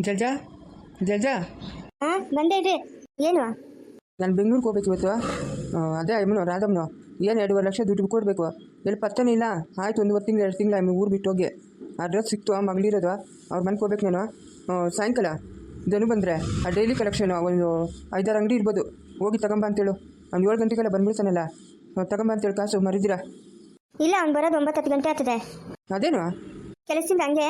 ಜಲ್ಜಾ ಜಲ್ಜಾ ಹಾಂ ಬಂದೆ ಇರಿ. ಏನು? ನಾನು ಬೆಂಗಳೂರಿಗೆ ಹೋಗ್ಬೇಕು ಇವತ್ತು. ಅದೇ ಅಮ್ಮನು ರಾಧಮ್ಮನು. ಏನು ಎರಡೂವರೆ ಲಕ್ಷ ದುಡ್ಡು ಕೊಡಬೇಕು. ಎಲ್ಲಿ ಪತ್ತನೇ ಇಲ್ಲ. ಆಯ್ತು ಒಂದುವರೆ ತಿಂಗಳು ಎರಡು ತಿಂಗಳು ಆಮೇಲೆ ಊರು ಬಿಟ್ಟು ಹೋಗಿ ಅಡ್ರೆಸ್ ಸಿಕ್ತು ಆ ಮಗಳಿರೋದು ಅವ್ರ ಮನೆಗೆ ಹೋಗ್ಬೇಕು ನಾನು. ಸಾಯಂಕಾಲ. ದನು ಬಂದರೆ ಆ ಡೈಲಿ ಕಲೆಕ್ಷನು ಒಂದು ಐದಾರು ಅಂಗಡಿ ಇರ್ಬೋದು. ಹೋಗಿ ತಗೊಂಬ ಅಂತೇಳು. ಅವ್ನು ಏಳು ಗಂಟೆಗೆಲ್ಲ ಬಂದ್ಬಿಡ್ತಾನಲ್ಲ. ತಗೊಂಬ ಅಂತೇಳಿ ಕಾಸು ಮರಿದಿರಾ? ಇಲ್ಲ ಅವ್ನು ಬರೋದು ಒಂಬತ್ತು ಹತ್ತು ಗಂಟೆ ಆಗ್ತದೆ. ಅದೇನು? ಕೆಲಸದಿಂದ ಹಂಗೆ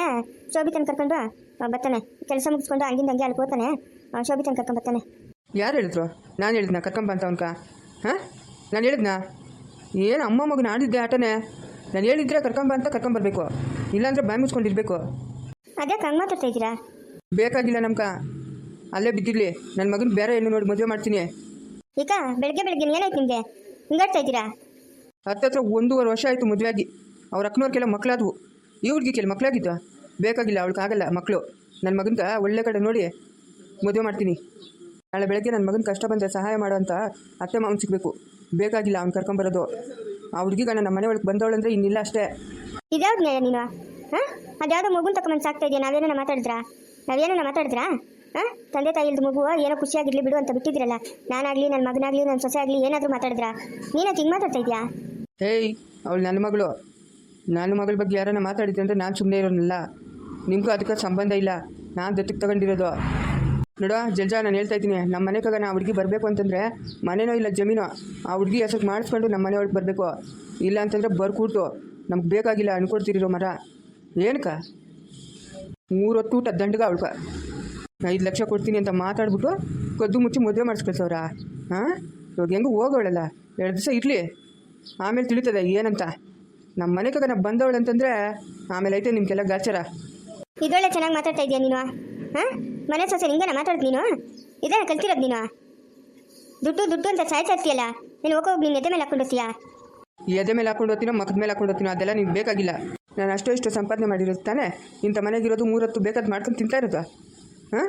ಶೋಭಿತನ ಕರ್ಕೊಂಡು ಬರ್ತಾನೆ. ಕೆಲಸ ಮುಗಿಸ್ಕೊಂಡು ಹಂಗಿಂದ ಹಂಗೆ ಅಲ್ಲಿ ಹೋಗ್ತಾನೆ. ಆ, ಶೋಭಿತನ ಕರ್ಕೊಂಡು ಬರ್ತಾನೆ. ಯಾರು ಹೇಳಿದ್ರು? ನಾನು ಹೇಳಿದ್ನ? ಕರ್ಕೊಂಬ ಅಂತ ಅವನ್ಕ ಹಾಂ? ನಾನು ಹೇಳಿದ್ನ? ಏನು ಅಮ್ಮ ಮಗನ ಆಡಿದ್ದೆ ಆಟನೇ? ನಾನು ಹೇಳಿದ್ರೆ ಕರ್ಕೊಂಬ ಅಂತ ಕರ್ಕೊಂಬರ್ಬೇಕು ಇಲ್ಲಾಂದ್ರೆ ಬಾಯಿ ಮುಚ್ಕೊಂಡಿರ್ಬೇಕು. ಅದೇ ಕಂಗ್ ಮಾತಾಡ್ತಾ ಇದ್ದೀರಾ? ಬೇಕಾಗಿಲ್ಲ ನಮ್ಕ ಅಲ್ಲೇ ಬಿದ್ದಿರಲಿ. ನನ್ನ ಮಗನ ಬೇರೆ ಹೆಣ್ಣು ನೋಡಿ ಮದುವೆ ಮಾಡ್ತೀನಿ. ಈಗ ಬೆಳಗ್ಗೆ ಬೆಳಗ್ಗೆ ಏನಾಯ್ತು ನಿಮಗೆ ಹಿಂಗಾಡ್ತಾ ಇದ್ದೀರಾ? ಹತ್ತತ್ರ ಒಂದೂವರೆ ವರ್ಷ ಆಯಿತು ಮದುವೆ ಆಗಿ. ಅವ್ರ ಅಕ್ಕನವ್ರಿಗೆಲ್ಲ ಮಕ್ಕಳಾದವು ಈ ಹುಡುಗಿ ಕೆಲ ಮಕ್ಕಳಾಗಿತ್ತು ಬೇಕಾಗಿಲ್ಲ ಅವಳಿಗಾಗಲ್ಲ ಮಕ್ಕಳು ನನ್ನ ಮಗನಿಗೆ ಒಳ್ಳೆ ಕಡೆ ನೋಡಿ ಮದುವೆ ಮಾಡ್ತೀನಿ. ನಾಳೆ ಬೆಳಗ್ಗೆ ನನ್ನ ಮಗನ ಕಷ್ಟ ಬಂದರೆ ಸಹಾಯ ಮಾಡೋ ಅಂತ ಅತ್ತೆ ಮಾವನ್ ಸಿಗಬೇಕು. ಬೇಕಾಗಿಲ್ಲ ಅವ್ನು ಕರ್ಕೊಂಬರೋದು ಆ ಹುಡುಗಿಗ ನಮ್ಮ ಮನೆ ಒಳಗೆ ಬಂದವಳಂದ್ರೆ ಇನ್ನಿಲ್ಲ ಅಷ್ಟೇ. ಇದ್ಯಾವ್ದು ನ್ಯಾಯ ನೀನು? ಹಾಂ? ಅದ್ಯಾವುದೋ ಮಗುನ ತಗೊಂಬಂದು ಸಾಕ್ತಾ ಇದೆಯಾ? ನಾವೇನೋ ಮಾತಾಡಿದ್ರಾ? ನಾವೇನೋ ಮಾತಾಡಿದ್ರಾ? ಹಾಂ? ತಂದೆ ತಾಯಿಲ್ದು ಮಗು ಏನೋ ಖುಷಿಯಾಗಿರಲಿ ಬಿಡು ಅಂತ ಬಿಟ್ಟಿದ್ರಲ್ಲ. ನಾನಾಗಲಿ ನನ್ನ ಮಗನಾಗಲಿ ನನ್ನ ಸೊಸೆ ಆಗಲಿ ಏನಾದರೂ ಮಾತಾಡಿದ್ರಾ? ನೀನು ಹಿಂಗೆ ಮಾತಾಡ್ತಾ ಇದೆಯಾ? ಹೇಯ್ ಅವಳು ನನ್ನ ಮಗಳು. ನನ್ನ ಮಗಳ ಬಗ್ಗೆ ಯಾರನ್ನ ಮಾತಾಡಿದ್ದೆ ಅಂದರೆ ನಾನು ಸುಮ್ಮನೆ ಇರೋನಲ್ಲ. ನಿಮಗೂ ಅದಕ್ಕೆ ಸಂಬಂಧ ಇಲ್ಲ. ನಾನು ದತ್ತಕ್ಕೆ ತಗೊಂಡಿರೋದು. ನೋಡೋ ಜಲ್ಜಾ ನಾನು ಹೇಳ್ತಾ ಇದ್ದೀನಿ. ನಮ್ಮ ಮನೆಗಾಗ ನಾ ಹುಡುಗಿ ಬರಬೇಕು ಅಂತಂದರೆ ಮನೆನೋ ಇಲ್ಲ ಜಮೀನೋ. ಆ ಹುಡುಗಿ ಹೆಸರು ಮಾಡಿಸ್ಕೊಂಡು ನಮ್ಮ ಮನೆ ಒಳಗೆ ಬರಬೇಕು. ಇಲ್ಲ ಅಂತಂದರೆ ಬರ್ಕೂಟು. ನಮ್ಗೆ ಬೇಕಾಗಿಲ್ಲ ಅನ್ಕೊಡ್ತಿರೋ ಮರ. ಏನಕ್ಕ? ಮೂರು ಹೊತ್ತು ಊಟ, ದಂಡಗ ಅವಳ್ಕ ಐದು ಲಕ್ಷ ಕೊಡ್ತೀನಿ ಅಂತ ಮಾತಾಡ್ಬಿಟ್ಟು ಕದ್ದು ಮುಚ್ಚಿ ಮದುವೆ ಮಾಡಿಸ್ಕೊಳ್ಸವ್ರ? ಹಾಂ? ಇವಾಗ ಹೆಂಗೂ ಹೋಗೋಳಲ್ಲ. ಎರಡು ದಿವಸ ಇರಲಿ. ಆಮೇಲೆ ತಿಳಿತದೆ ಏನಂತ. ನಮ್ಮ ಮನೆಗಾಗ ನಾ ಬಂದವಳು ಅಂತಂದರೆ ಆಮೇಲೆ ಐತೆ ನಿಮ್ಗೆಲ್ಲ ಗಾಚಾರ ಇದೊಳ್ಳೆ ಚೆನ್ನಾಗಿ ಮಾತಾಡ್ತಾ ಇದೆಯಾ ನೀನು? ಹಾಂ? ಮನೆ ಸೊಸೆ ನಿಂಗೇನ ಮಾತಾಡೋದು ನೀನು? ಇದೇನ ಕಲ್ತಿರೋದು ನೀನು? ದುಡ್ಡು ದುಡ್ಡು ಅಂತ ಸಾಯ್ಸಾಡ್ತೀಯಲ್ಲ ನೀನು ಹೋಗೋಗಿ ನೀನು ಎದೆ ಮೇಲೆ ಹಾಕೊಂಡು ಹೋಗ್ತೀಯಾ? ಎದೆ ಮೇಲೆ ಹಾಕೊಂಡು ಹೋಗ್ತೀನೋ ಮಕ್ಕದ ಮೇಲೆ ಹಾಕೊಂಡು ಅದೆಲ್ಲ ನಿಂಗೆ ಬೇಕಾಗಿಲ್ಲ. ನಾನು ಅಷ್ಟೋ ಇಷ್ಟು ಸಂಪಾದನೆ ಮಾಡಿರೋದು ತಾನೇ? ಇಂಥ ಮನೆಗಿರೋದು ಮೂರತ್ತು ಬೇಕಾದ್ ಮಾಡ್ಕೊಂಡು ತಿಂತಾ ಇರೋದು? ಹಾಂ?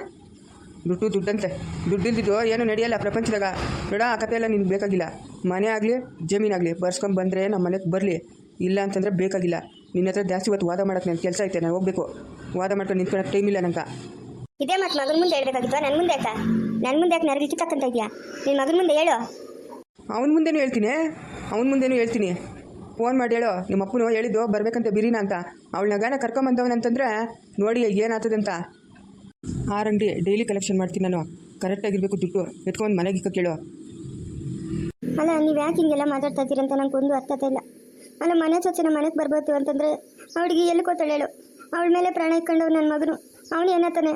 ದುಡ್ಡು, ದುಡ್ಡಂತೆ. ದುಡ್ಡಿಲ್ದಿದ್ದು ಏನು ನಡೆಯಲ್ಲ ಪ್ರಪಂಚದಾಗ. ನೋಡ ಆ ಕತೆ ಎಲ್ಲ ನಿನ್ಗೆ ಬೇಕಾಗಿಲ್ಲ. ಮನೆ ಆಗಲಿ ಜಮೀನಾಗಲಿ ಬರ್ಸ್ಕೊಂಡು ಬಂದರೆ ನಮ್ಮ ಮನೆಗೆ ಬರಲಿ. ಇಲ್ಲ ಅಂತಂದರೆ ಬೇಕಾಗಿಲ್ಲ. ನಿನ್ನ ಹತ್ರ ಜಾಸ್ತಿ ಇವತ್ತು ವಾದ ಮಾಡೋಕ್ಕೆ ನನ್ನ ಕೆಲಸ ಐತೆ ನಾನು ಹೋಗಬೇಕು. ವಾದ ಮಾಡ್ಕೊಂಡು ನಿಂತ್ಕೊಳಕ್ಕೆ ಟೈಮ್ ಇಲ್ಲ ನಂಗೆ. ಇದೇ ಮತ್ತೆ ಮಗನ ಮುಂದೆ ಹೇಳ್ಬೇಕಾಗಿತ್ತು ನನ್ನ ಮುಂದೆ ಯಾಕ? ನನ್ನ ಮುಂದೆ ಯಾಕೆ ನರಗಿ ಕಿತ್ತಕ್ಕಂತ ಇದೆಯಾ? ನಿನ್ನ ಮಗನ ಮುಂದೆ ಹೇಳು. ಅವನ ಮುಂದೆನೂ ಹೇಳ್ತೀನಿ. ಅವನ ಮುಂದೆನೂ ಹೇಳ್ತೀನಿ. ಫೋನ್ ಮಾಡಿ ಹೇಳೋ. ನಿಮ್ಮ ಅಪ್ಪನು ಹೇಳಿದ್ದು ಬರ್ಬೇಕಂತ ಬಿರಿನ ಅಂತ. ಅವಳನ್ನ ಗಾನ ಕರ್ಕೊಂಬಂದವನಂತಂದ್ರೆ ನೋಡಿ ಏನಾಗ್ತದಂತ ಆ ರಂಡಿ ಡೈಲಿ ಕಲೆಕ್ಷನ್ ಮಾಡ್ತೀನಿ ನಾನು. ಕರೆಕ್ಟಾಗಿರ್ಬೇಕು ದುಡ್ಡು. ಎತ್ಕೊಂಡು ಮನೆಗೆ ಕೇಳೋ ಅಲ್ಲ ನೀವು ಯಾಕೆ ಹಿಂಗೆಲ್ಲ ಮಾತಾಡ್ತಾ ಇದ್ದೀರಂತ ನಂಗೆ ಒಂದು ಅರ್ಥ ಇಲ್ಲ. ಅಲ್ಲ ಮನೆ ಸೊಸೆನ ಮನೆಗೆ ಬರ್ಬೋದು ಅಂತಂದರೆ ಅವಳಿಗೆ ಎಲ್ಲಿ ಹೇಳು? ಅವಳ ಮೇಲೆ ಪ್ರಾಣ ಇಟ್ಕೊಂಡವ್ ನನ್ನ ಮಗನು. ಅವನು ಏನತ್ತಾನೆ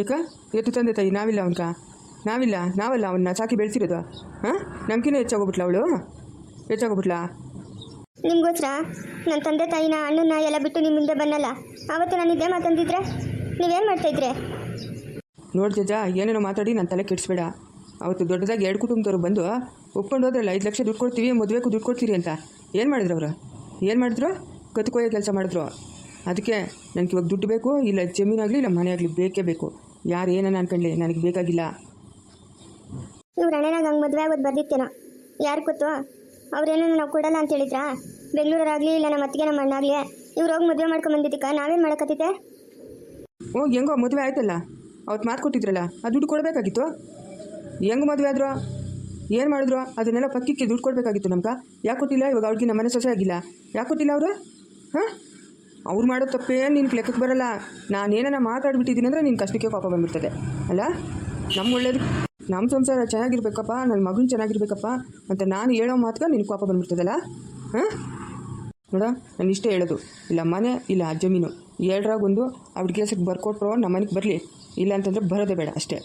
ಏಕ ಎತ್ತು ತಂದೆ ತಾಯಿ ನಾವಿಲ್ಲ ಅವನ್ಕ. ನಾವಿಲ್ಲ ನಾವಲ್ಲ ಅವನ್ನ ಸಾಕಿ ಬೆಳೆಸಿರೋದು. ಹಾಂ? ನಮ್ಗಿನ್ನೂ ಹೆಚ್ಚಾಗೋಗ್ಬಿಟ್ಲ ಅವಳು? ಹೆಚ್ಚಾಗೋಗ್ಬಿಟ್ಲಾ? ನಿಮ್ಗೋಸ್ಕರ? ನನ್ನ ತಂದೆ ತಾಯಿನ ಅಣ್ಣನ ಎಲ್ಲ ಬಿಟ್ಟು ನಿಮ್ಮ ಮುಂದೆ ಬನ್ನಲ್ಲ. ಆವತ್ತು ನಾನು ಇದೇ ಮಾತಂದಿದ್ರೆ ನೀವೇನು ಮಾಡ್ತಾ ಇದ್ರೆ? ನೋಡಿ ಜಜ್ಜ ಏನೇನೋ ಮಾತಾಡಿ ನನ್ನ ತಲೆ ಕೆಡಿಸ್ಬೇಡ. ಅವತ್ತು ದೊಡ್ಡದಾಗಿ ಎರಡು ಕುಟುಂಬದವ್ರು ಬಂದು ಒಪ್ಕೊಂಡು ಹೋದ್ರಲ್ಲ ಐದು ಲಕ್ಷ ದುಡ್ಡು ಕೊಡ್ತೀವಿ ಮದುವೆಗೂ ದುಡ್ಡು ಕೊಡ್ತೀರಿ ಅಂತ. ಏನು ಮಾಡಿದ್ರು ಅವರು? ಏನು ಮಾಡಿದ್ರು? ಕತ್ಕೊಯ್ಯೋ ಕೆಲಸ ಮಾಡಿದ್ರು. ಅದಕ್ಕೆ ನನಗೆ ಇವಾಗ ದುಡ್ಡು ಬೇಕು ಇಲ್ಲ ಜಮೀನಾಗಲಿ ಇಲ್ಲ ಮನೆ ಆಗಲಿ ಬೇಕೇ ಬೇಕು. ಯಾರು ಏನನ್ನ ಅನ್ಕೊಂಡ್ಲಿ ನನಗೆ ಬೇಕಾಗಿಲ್ಲ. ಇವ್ರ ಅಣ್ಣನಾಗ ಹಂಗೆ ಮದುವೆ ಆಗೋದು ಬರ್ದಿತ್ತೇನೋ. ಯಾರು ಗೊತ್ತು? ಅವ್ರೇನೋ ನಾವು ಕೊಡಲ್ಲ ಅಂತ ಹೇಳಿದ್ರಾ? ಬೆಂಗಳೂರಾಗಲಿ ಇಲ್ಲ ನಮ್ಮ ಅತ್ತಿಗೆ ನಮ್ಮ ಅಣ್ಣಾಗಲಿ ಇವ್ರು ಹೋಗಿ ಮದುವೆ ಮಾಡ್ಕೊಂಡು ಬಂದಿದ್ದಕ್ಕ ನಾವೇನು ಮಾಡಕತ್ತಿದ್ದೆ? ಓ ಹೆಂಗೋ ಮದುವೆ ಆಯ್ತಲ್ಲ. ಅವತ್ತು ಮಾತು ಕೊಟ್ಟಿದ್ರಲ್ಲ ಆ ದುಡ್ಡು ಕೊಡಬೇಕಾಗಿತ್ತು? ಹೆಂಗೆ ಮದುವೆ ಆದ್ರು? ಏನು ಮಾಡಿದ್ರು? ಅದನ್ನೆಲ್ಲ ಪಕ್ಕಿಕ್ಕೆ ದುಡ್ಡು ಕೊಡಬೇಕಾಗಿತ್ತು ನಮ್ಗೆ. ಯಾಕೆ ಕೊಟ್ಟಿಲ್ಲ? ಇವಾಗ ಅವ್ರಿಗೆ ನಮ್ಮ ಮನೆ ಸೊಸೆ ಆಗಿಲ್ಲ. ಯಾಕೆ ಕೊಟ್ಟಿಲ್ಲ ಅವರು? ಹಾಂ? ಅವ್ರು ಮಾಡೋ ತಪ್ಪೇ ನಿನ್ಗೆ ಲೆಕ್ಕಕ್ಕೆ ಬರಲ್ಲ. ನಾನೇನ ಮಾತಾಡ್ಬಿಟ್ಟಿದ್ದೀನಿ ಅಂದರೆ ನಿನ್ನ ಕಷ್ಟಕ್ಕೆ ಕೋಪ ಬಂದ್ಬಿಡ್ತದೆ. ಅಲ್ಲ? ನಮ್ಮ ಒಳ್ಳೇದು ನಮ್ಮ ಸಂಸಾರ ಚೆನ್ನಾಗಿರ್ಬೇಕಪ್ಪ ನನ್ನ ಮಗನ ಚೆನ್ನಾಗಿರ್ಬೇಕಪ್ಪ ಅಂತ ನಾನು ಹೇಳೋ ಮಾತ್ರ ನಿನ್ನ ಕೋಪ ಬಂದ್ಬಿಡ್ತದಲ್ಲ? ಹಾಂ? ನೋಡ, ನಾನು ಇಷ್ಟೇ ಹೇಳೋದು. ಇಲ್ಲ ಮನೆ, ಇಲ್ಲ ಜಮೀನು ಎರಡರಾಗೊಂದು ಅವ್ರ ಹೆಸರಿಗೆ ಬರ್ಕೊಟ್ರು ನಮ್ಮ ಮನೆಗೆ ಬರಲಿ. ಇಲ್ಲ ಅಂತಂದರೆ ಬರೋದೇ ಬೇಡ ಅಷ್ಟೇ.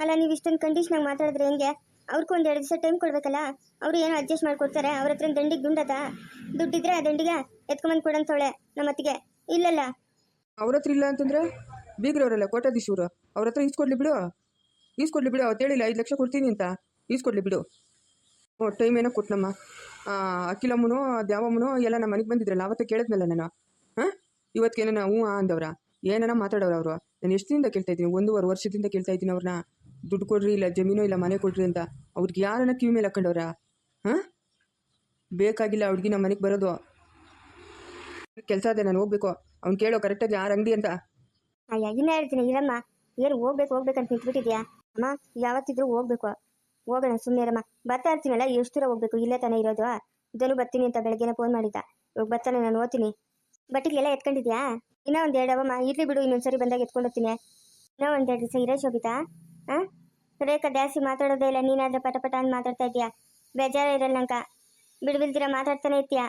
ಅಲ್ಲ, ನೀವು ಇಷ್ಟೊಂದು ಕಂಡೀಷನಾಗಿ ಮಾತಾಡಿದ್ರೆ ಹೆಂಗೆ? ಅವ್ರಿಗೂ ಒಂದು ಎರಡು ದಿವಸ ಟೈಮ್ ಕೊಡಬೇಕಲ್ಲ, ಅವರು ಏನೋ ಅಡ್ಜಸ್ಟ್ ಮಾಡ್ಕೊಡ್ತಾರೆ, ಅವ್ರ ಹತ್ರ ದಂಡಿಗೆ ದುಂಡದ ದುಡ್ಡಿದ್ರೆ ಆ ದಂಡಿಗೆ ಎತ್ಕೊಂಬಂದು ಕೊಡಂತವಳೆ ನಮ್ಮ ಅತ್ತಿಗೆ. ಇಲ್ಲಲ್ಲ. ಅವ್ರ ಹತ್ರ ಇಲ್ಲ ಅಂತಂದ್ರೆ? ಬೀಗ್ರವರಲ್ಲ ಕೋಟಾಧೀಶವರು ಅವ್ರ ಹತ್ರ ಈಸ್ಕೊಡ್ಲಿ ಬಿಡು. ಈಸ್ಕೊಡ್ಲಿ ಬಿಡು ಅವತ್ತು ಹೇಳಿಲ್ಲ, ಐದು ಲಕ್ಷ ಕೊಡ್ತೀನಿ ಅಂತ. ಈಸ್ಕೊಡ್ಲಿ ಬಿಡು. ಓ ಟೈಮ್ ಏನೋ ಕೊಟ್ಟನಮ್ಮ ಅಖಿಲಮ್ಮನು ದ್ಯಾವಮ್ಮನು ಎಲ್ಲ ನಮ್ಮ ಮನೆಗೆ ಬಂದಿದ್ರಲ್ಲ, ಅವತ್ತೆ ಕೇಳಿದ್ನಲ್ಲ ನಾನು. ಹಾಂ? ಇವತ್ತೇನ ಹ್ಞೂ ಅಂದವ್ರ? ಏನಾರ ಮಾತಾಡೋರು ಅವರು? ನಾನು ಎಷ್ಟು ದಿನದಿಂದ ಕೇಳ್ತಾ ಇದ್ದೀನಿ? ಒಂದೂವರೆ ವರ್ಷದಿಂದ ಕೇಳ್ತಾ ಇದ್ದೀನಿ ಅವ್ರನ್ನ ದುಡ್ಡು ಕೊಡ್ರಿ, ಇಲ್ಲ ಜಮೀನು, ಇಲ್ಲ ಮನೆ ಕೊಡ್ರಿ ಅಂತ ಅವ್ರಿಗೆ ಯಾರನ್ನ ಕಿವಿ ಮೇಲೆ ಹಾಕೊಂಡವ್ರ? ಹಾಂ? ಬೇಕಾಗಿಲ್ಲ ಅವ್ರಿಗೆ ನಮ್ಮ ಮನೆಗೆ ಬರೋದು. ಕೆಲಸ ಅದೇ ನಾನು ಹೋಗ್ಬೇಕು. ಅವ್ನು ಕೇಳೋ ಕರೆಕ್ಟಾಗಿ ಯಾರು ಅಂಗಡಿ ಅಂತ. ಅಯ್ಯ, ಇನ್ನ ಹೇಳ್ತೀನಿ, ಇರಮ್ಮ. ಏನು ಹೋಗ್ಬೇಕು ಹೋಗ್ಬೇಕಂತ ನಿಂತ್ಬಿಟ್ಟಿದ್ಯಾ? ಅಮ್ಮ, ಯಾವತ್ತಿದ್ರು ಹೋಗ್ಬೇಕು. ಹೋಗೋಣ ಸುಮ್ಮನೆ ಇರಮ್ಮ. ಬರ್ತಾ ಇರ್ತೀನಲ್ಲ, ಎಷ್ಟು ದೂರ ಹೋಗ್ಬೇಕು? ಇಲ್ಲೇ ತಾನೇ ಇರೋದು. ಇದನ್ನು ಬರ್ತೀನಿ ಅಂತ ಬೆಳಗ್ಗೆನೆ ಫೋನ್ ಮಾಡಿದ್ದ. ಇವಾಗ ಬರ್ತಾನೆ, ನಾನು ಓದ್ತೀನಿ. ಬಟ್ಟಿಗೆಲ್ಲ ಎತ್ಕೊಂಡಿದ್ಯಾ? ಇನ್ನೂ ಒಂದು ಎರಡು ಅವಮ್ಮ ಇರ್ಲಿ ಬಿಡು, ಇನ್ನೊಂದ್ಸರಿ ಬಂದಾಗ ಎತ್ಕೊಂಡು ಹೋಗ್ತೀನಿ. ಇನ್ನೂ ಎರಡು ದಿವಸ ಇರೋ ಶೋಭಿತಾ? ರೇಖಾ ಜಾಸ್ತಿ ಮಾತಾಡೋದೇ ಇಲ್ಲ. ನೀನಾದ್ರೆ ಪಟ ಪಟ ಅಂತ ಮಾತಾಡ್ತಾ ಇದೀಯಾ ಬೇಜಾರ ಇರಲ್ಲ ನಂಕ ಬಿಡ್ಬಿಲ್ದಿರ ಮಾತಾಡ್ತಾನೆ ಇರ್ತೀಯ?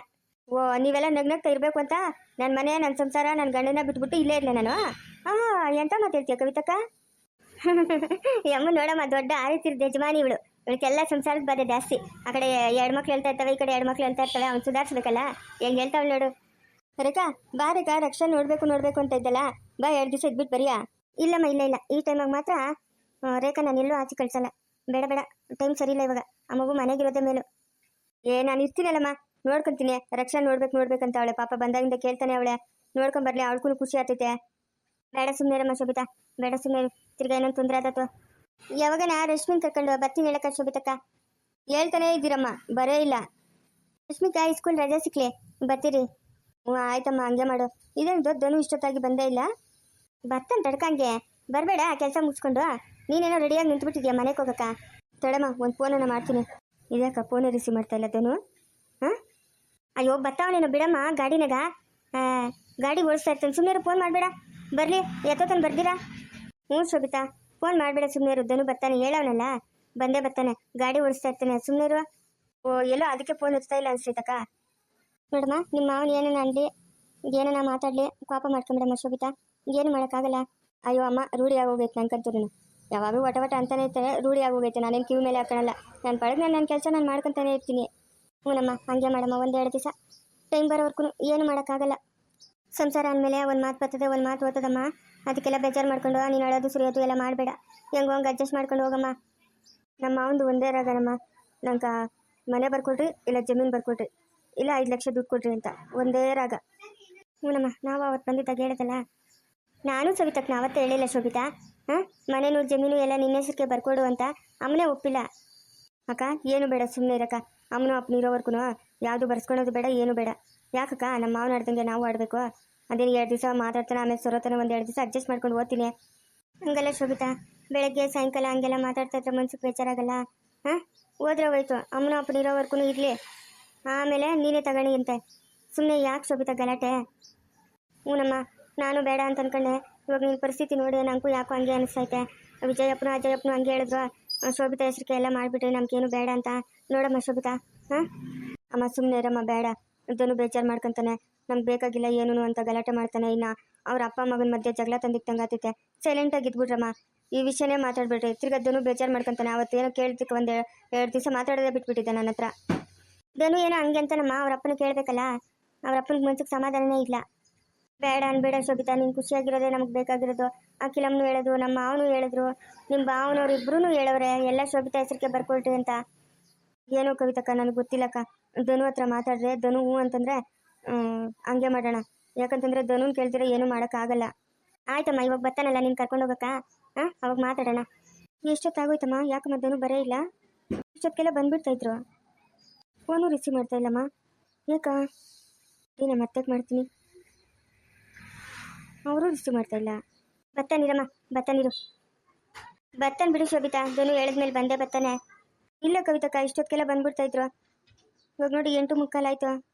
ಓ, ನೀವೆಲ್ಲ ನಗ್ನಗ್ತಾ ಇರ್ಬೇಕು ಅಂತ? ನನ್ನ ಮನೆ ನನ್ನ ಸಂಸಾರ ನನ್ನ ಗಂಡನ ಬಿಟ್ಬಿಟ್ಟು ಇಲ್ಲೇ ಇರಲಿ ನಾನು? ಹಾಂ ಎಂತ ಮಾತಾಡ್ತೀಯ ಕವಿತಕ್ಕ? ಯಮ್ಮ ನೋಡಮ್ಮ, ದೊಡ್ಡ ಆರಿತಿರ್ದ ಯಜಮಾನಿ ಇವಳು. ಇವಳಿಗೆಲ್ಲ ಸಂಸಾರದ ಬಾಧೆ ಜಾಸ್ತಿ. ಆ ಕಡೆ ಎರಡು ಮಕ್ಳು ಹೇಳ್ತಾ ಇರ್ತವೆ, ಈ ಕಡೆ ಎರಡು ಮಕ್ಳು ಹೇಳ್ತಾ ಇರ್ತವೆ ಅವ್ನು ಸುಧಾರಿಸ್ಬೇಕಲ್ಲ? ಹೆಂಗೆ ಹೇಳ್ತಾವಳು ನೋಡು. ರೇಖಾ, ಬಾ ರೇಖಾ, ರಕ್ಷಾ ನೋಡ್ಬೇಕು ನೋಡ್ಬೇಕು ಅಂತ ಇದ್ದಲ್ಲ? ಬಾ, ಎರಡು ದಿವಸ ಇದ್ಬಿಟ್ಟು ಬರಿಯಾ? ಇಲ್ಲಮ್ಮ, ಇಲ್ಲ ಇಲ್ಲ. ಈ ಟೈಮಾಗ ಮಾತ್ರ ರೇಖಾ, ನಾನು ಎಲ್ಲೂ ಆಚೆ ಕಳ್ಸಲ್ಲ. ಬೇಡ ಬೇಡ. ಟೈಮ್ ಸರಿ ಇಲ್ಲ ಇವಾಗ. ಆ ಮಗು ಮನೆಗಿರೋದೇ ಮೇಲೂ. ಏ, ನಾನು ಇರ್ತೀನಲ್ಲಮ್ಮ. ನೋಡ್ಕೊಂತೀನಿ. ರಕ್ಷಾ ನೋಡ್ಬೇಕು, ನೋಡ್ಬೇಕಂತ ಅವಳೆ. ಪಾಪ ಬಂದಾಗಿಂದ ಕೇಳ್ತಾನೆ ಅವಳೆ. ನೋಡ್ಕೊಂಡ್ ಬರ್ಲಿ ಅವಳಿಗೂ ಖುಷಿ ಆಗ್ತೈತೆ. ಬೇಡ ಸುಮ್ಮನೆ ರಮ್ಮ ಶೋಭಿತಾ. ಬೇಡ ಸುಮ್ಮನೆ ತಿರ್ಗಾ ಏನೋ ತೊಂದರೆ ಆತತು ಯಾವಾಗ ನಾ ರಶ್ಮಿನ್ ಕರ್ಕೊಂಡು ಬರ್ತೀನಿ ಹೇಳಕ್ಕ ಶೋಭಿತಕ್ಕ. ಹೇಳ್ತಾನೆ ಇದ್ದೀರಮ್ಮ. ಬರೇ ಇಲ್ಲ. ರಶ್ಮಿಕಾ ಸ್ಕೂಲ್ ರಜೆ ಸಿಕ್ಲಿ. ಬರ್ತೀರಿ. ಹ್ಞೂ ಆಯ್ತಮ್ಮ, ಹಂಗೆ ಮಾಡು. ಇದೇನು ದೊಡ್ಡನು ಇಷ್ಟೊತ್ತಾಗಿ ಬಂದೇ ಇಲ್ಲ? ಬರ್ತಾನೆ ತಡ್ಕಂಗೆ. ಬರಬೇಡ, ಕೆಲಸ ಮುಗಿಸ್ಕೊಂಡು. ನೀನೇನೋ ರೆಡಿಯಾಗಿ ನಿಂತ್ಬಿಟ್ಟಿದ್ಯಾ ಮನೆಗೆ ಹೋಗಕ್ಕ? ತಡಮ್ಮ, ಒಂದು ಫೋನನ್ನು ಮಾಡ್ತೀನಿ. ಇದಕ್ಕ ಫೋನ್ ರಿಸೀವ್ ಮಾಡ್ತಾ ಇಲ್ಲ ಅದನ್ನು ಹಾಂ? ಅಯ್ಯೋ ಬರ್ತಾವನೇನೋ ಬಿಡಮ್ಮ, ಗಾಡಿನಾಗ. ಗಾಡಿ ಓಡಿಸ್ತಾ ಇರ್ತಾನೆ. ಸುಮ್ಮನೆ ಫೋನ್ ಮಾಡಬೇಡ. ಬರಲಿ, ಎತ್ತೋತನ ಬರ್ದಿರಾ? ಹ್ಞೂ ಶೋಭಿತಾ ಫೋನ್ ಮಾಡಬೇಡ ಸುಮ್ಮನೆ ದನು ಬರ್ತಾನೆ ಹೇಳವನಲ್ಲ? ಬಂದೇ ಬರ್ತಾನೆ ಗಾಡಿ ಓಡಿಸ್ತಾ ಇರ್ತಾನೆ. ಸುಮ್ಮನೆ ಇರುವ ಓ, ಎಲ್ಲೋ ಅದಕ್ಕೆ ಫೋನ್ ಹಚ್ತಾ ಇಲ್ಲ ಅನ್ಸೈತಕ್ಕ ನೋಡಮ್ಮ, ನಿಮ್ಮ ಮಾವನ ಏನೇನು ಅನ್ಲಿ ಏನೇನ ಮಾತಾಡಲಿ? ಪಾಪ ಮಾಡ್ಕೊಂಬಿಡಮ್ಮ ಶೋಭಿತಾ. ಏನು ಮಾಡೋಕ್ಕಾಗಲ್ಲ. ಅಯ್ಯೋ, ಅಮ್ಮ ರೂಢಿ ನಂಗೆ ನನ್ಕಂತೂ ಯಾವಾಗಲೂ ವಟ ವಟ ಅಂತಾನೆ ಇರ್ತಾರೆ ರೂಢಿ ಆಗೋಗೈತೆ. ನಾನೇನು ಕಿವಿ ಮೇಲೆ ಹಾಕೋಣಲ್ಲ. ನಾನು ಪಡೆದು ನಾನು ನನ್ನ ಕೆಲಸ ನಾನು ಮಾಡ್ಕೊತಾನೆ ಇರ್ತೀನಿ. ಹ್ಞೂನಮ್ಮ ಹಂಗೆ ಮಾಡಮ್ಮ, ಒಂದೆರಡು ದಿವಸ. ಟೈಮ್ ಬರೋವರೆಗೂ ಏನು ಮಾಡೋಕ್ಕಾಗಲ್ಲ. ಸಂಸಾರ ಅಂದಮೇಲೆ ಒಂದು ಮಾತು ಬರ್ತದೆ, ಒಂದು ಮಾತು ಓದ್ತದಮ್ಮ ಅದಕ್ಕೆಲ್ಲ ಬೇಜಾರು ಮಾಡ್ಕೊಂಡು ನೀನು ಹೇಳೋದು ಸುರಿಯೋದು ಎಲ್ಲ ಮಾಡಬೇಡ. ಹೆಂಗೋ ಹಂಗೆ ಅಡ್ಜಸ್ಟ್ ಮಾಡ್ಕೊಂಡು ಹೋಗಮ್ಮ. ನಮ್ಮ ಒಂದೇ ರಾಗನಮ್ಮ ನಂಗೆ ಮನೆ ಬರ್ಕೊಡ್ರಿ ಇಲ್ಲ ಜಮೀನು ಬರ್ಕೊಡ್ರಿ ಇಲ್ಲ ಐದು ಲಕ್ಷ ದುಡ್ಡು ಕೊಡ್ರಿ ಅಂತ. ಒಂದೇ ರಾಗ. ಹ್ಞೂನಮ್ಮ ನಾವು ಅವತ್ತು ಬಂದಿದ್ದಾಗ ಹೇಳಿದಲ್ಲ, ನಾನು ಸವಿತಕ್ಕೆ ನಾವತ್ತೇ ಹೇಳಿಲ್ಲ ಶೋಭಿತಾ. ಹಾಂ ಮನೆನೂ ಜಮೀನು ಎಲ್ಲ ನಿನ್ನ ಹೆಸರಿಗೆ ಬರ್ಕೊಡು ಅಂತ ಅಮ್ಮನೇ ಒಪ್ಪಿಲ್ಲ. ಅಕ್ಕ, ಏನು ಬೇಡ ಸುಮ್ಮನೆ ಇರಕ್ಕ. ಅಮ್ಮನೂ ಅಪ್ಪನ ಇರೋವರೆಗೂ ಯಾವುದು ಬರ್ಸ್ಕೊಳೋದು ಬೇಡ, ಏನು ಬೇಡ. ಯಾಕಕ್ಕ, ನಮ್ಮ ಮಾವನ ಆಡ್ದಂಗೆ ನಾವು ಆಡಬೇಕು. ಅದೇನು ಎರಡು ದಿವಸ ಮಾತಾಡ್ತಾನೆ, ಆಮೇಲೆ ಸೊರೋತಾನೆ ಒಂದು ಎರಡು ದಿವಸ ಅಡ್ಜಸ್ಟ್ ಮಾಡ್ಕೊಂಡು ಓದ್ತೀನಿ. ಹಂಗಲ್ಲ ಶೋಭಿತಾ, ಬೆಳಗ್ಗೆ, ಸಾಯಂಕಾಲ ಹಂಗೆಲ್ಲ ಮಾತಾಡ್ತಾ ಇದ್ರೆ ಮನ್ಸಿಗೆ ಬೇಜಾರಾಗಲ್ಲ? ಹಾಂ ಹೋದ್ರೆ ಹೋಯ್ತು, ಅಮ್ಮನ ಅಪ್ಪನ ಇರೋವರೆಗೂ ಇರಲಿ. ಆಮೇಲೆ ನೀನೇ ತಗೊಳ್ಳಿ ಅಂತೆ. ಸುಮ್ಮನೆ ಯಾಕೆ ಶೋಭಿತಾ ಗಲಾಟೆ? ಹ್ಞೂನಮ್ಮ, ನಾನು ಬೇಡ ಅಂತ ಅನ್ಕೊಂಡೆ. ಇವಾಗ ನಿನ್ನ ಪರಿಸ್ಥಿತಿ ನೋಡಿ ನನಗೂ ಯಾಕೋ ಹಂಗೆ ಅನಿಸ್ತೈತೆ ವಿಜಯಪ್ಪನು ಅಜಯಪ್ಪನು ಹಂಗೆ ಹೇಳಿದ್ರು ಶೋಭಿತಾ ಹೆಸರಿಕೆ ಎಲ್ಲ ಮಾಡಿಬಿಟ್ರೆ, ನಮ್ಗೇನು ಬೇಡ ಅಂತ. ನೋಡಮ್ಮ ಶೋಭಿತಾ, ಹಾಂ? ಅಮ್ಮ ಸುಮ್ಮನೆ ಇರಮ್ಮ, ಬೇಡ. ಇದನ್ನು ಬೇಜಾರು ಮಾಡ್ಕೊಂತಾನೆ. ನಮ್ಗೆ ಬೇಕಾಗಿಲ್ಲ ಏನೂ ಅಂತ ಗಲಾಟೆ ಮಾಡ್ತಾನೆ. ಇನ್ನು ಅವ್ರ ಅಪ್ಪ ಮಗನ ಮಧ್ಯೆ ಜಗಳ ತಂದಿಕ್ತಂಗೆ ಆತೈತೆ ಸೈಲೆಂಟಾಗಿ ಇದ್ಬಿಟ್ರಮ್ಮ. ಈ ವಿಷಯನೇ ಮಾತಾಡ್ಬಿಟ್ರಿ. ತಿರ್ಗದ್ದನು ಬೇಜಾರು ಮಾಡ್ಕೊಂತಾನೆ. ಅವತ್ತೇನೋ ಕೇಳ್ತಿಕ್ಕೆ ಒಂದು ಎರಡು ದಿವಸ ಮಾತಾಡೋದೇ ಬಿಟ್ಬಿಟ್ಟಿದ್ದೆ ನನ್ನ ಹತ್ರ ಏನೋ ಹಂಗೆ ಅಂತನಮ್ಮ. ಅವ್ರ ಅಪ್ಪನ ಕೇಳಬೇಕಲ್ಲ. ಅವ್ರ ಅಪ್ಪನಿಗೆ ಮನ್ಸಿಗೆ ಸಮಾಧಾನನೇ ಇಲ್ಲ. ಬೇಡ ಅನ್ಬೇಡ ಶೋಭಿತಾ, ನೀನು ಖುಷಿಯಾಗಿರೋದೇ ನಮಗೆ ಬೇಕಾಗಿರೋದು. ಅಖಿಲಮ್ಮನು ಹೇಳಿದ್ರು ನಮ್ಮ ಮಾವನು ಹೇಳಿದ್ರು, ನಿಮ್ಮ ಭಾವನವ್ರು ಇಬ್ರು ಹೇಳವ್ರೆ, ಎಲ್ಲ ಶೋಭಿತಾ ಹೆಸರಿಗೆ ಬರ್ಕೊಳ್ರಿ ಅಂತ. ಏನು ಕವಿತಕ್ಕ, ನನಗೆ ಗೊತ್ತಿಲ್ಲಕ್ಕ. ಧನು ಹತ್ರ ಮಾತಾಡ್ರೆ, ಧನು ಹ್ಞೂ ಅಂತಂದ್ರೆ ಹಂಗೆ ಮಾಡೋಣ. ಯಾಕಂತಂದ್ರೆ ಧನುನ್ ಕೇಳ್ತೀರ ಏನೂ ಮಾಡೋಕ್ಕಾಗಲ್ಲ. ಆಯ್ತಮ್ಮ, ಇವಾಗ ಬರ್ತಾನಲ್ಲ, ನೀನು ಕರ್ಕೊಂಡು ಹೋಗಕ್ಕ? ಹಾಂ, ಅವಾಗ ಮಾತಾಡೋಣ. ಎಷ್ಟೊತ್ತಾಗೋಯ್ತಮ್ಮ? ಯಾಕಮ್ಮ ಧನು ಬರೇ ಇಲ್ಲ? ಇಷ್ಟೊತ್ತಿಗೆಲ್ಲ ಬಂದ್ಬಿಡ್ತಾ ಇದ್ರು. ಫೋನು ರಿಸೀವ್ ಮಾಡ್ತಾ ಇಲ್ಲಮ್ಮ. ಯಾಕ? ಏನ ಮತ್ತೆ ಮಾಡ್ತೀನಿ? ಅವರು ರಿಸೀವ್ ಮಾಡ್ತಾ ಇಲ್ಲ. ಬತ್ತಾನಿರಮ್ಮ ಬತ್ತಾನಿರು ಬರ್ತಾನೆ ಬಿಡು ಶೋಭಿತಾ, ಧನು ಹೇಳಿದ್ಮೇಲೆ ಬಂದೆ ಬರ್ತಾನೆ. ಇಲ್ಲ ಕವಿತಕ್ಕ ಇಷ್ಟೊತ್ತಿಗೆಲ್ಲ ಬಂದ್ಬಿಡ್ತಾ ಇದ್ರು. ಇವಾಗ ನೋಡಿ ಎಂಟು ಮುಕ್ಕಾಲಾಯ್ತು